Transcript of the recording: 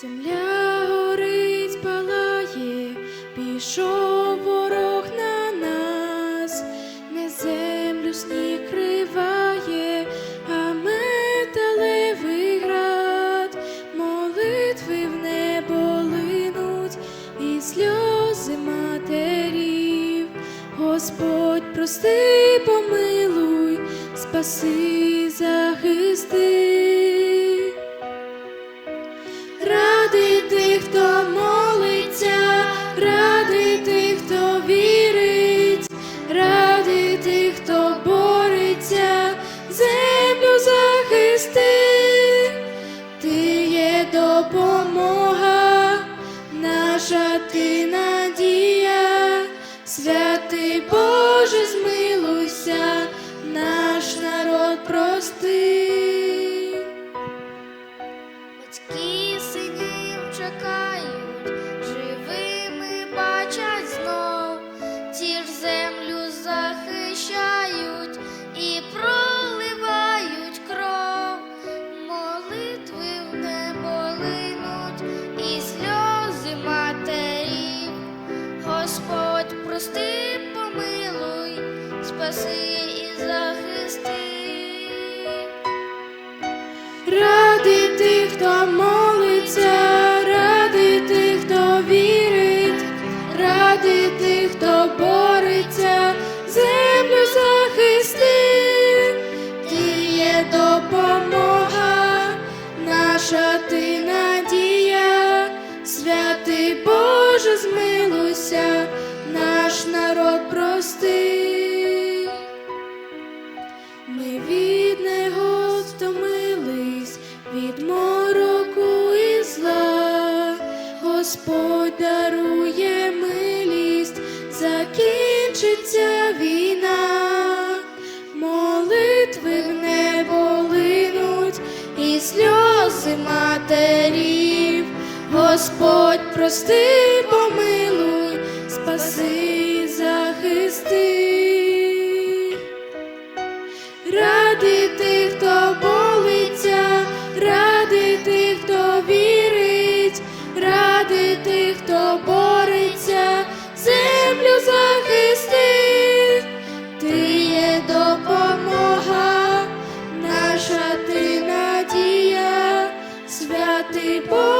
Земля горить, палає, пішов ворог на нас, не землю сніг криває, а металевий град, молитви в небо линуть, і сльози матерів. Господь, прости, помилуй, спаси, захисти. Прости. Батьки синів чекають, живими бачать знов, ті ж землю захищають і проливають кров, молитви в небо линуть і сльози матерів. Господь, прости, помилуй, спаси і захисти. Ради тих, хто молиться, ради тих, хто вірить, ради тих, хто бореться, землю захисти, ти є допомога, наша ти надія, святий Боже, змилуйся, наш народ прости. Ми від Господь дарує милість, закінчиться війна, молитви в небо линуть, і сльози матерів, Господь прости, помилуй, спаси, захисти. Ради святий Боже,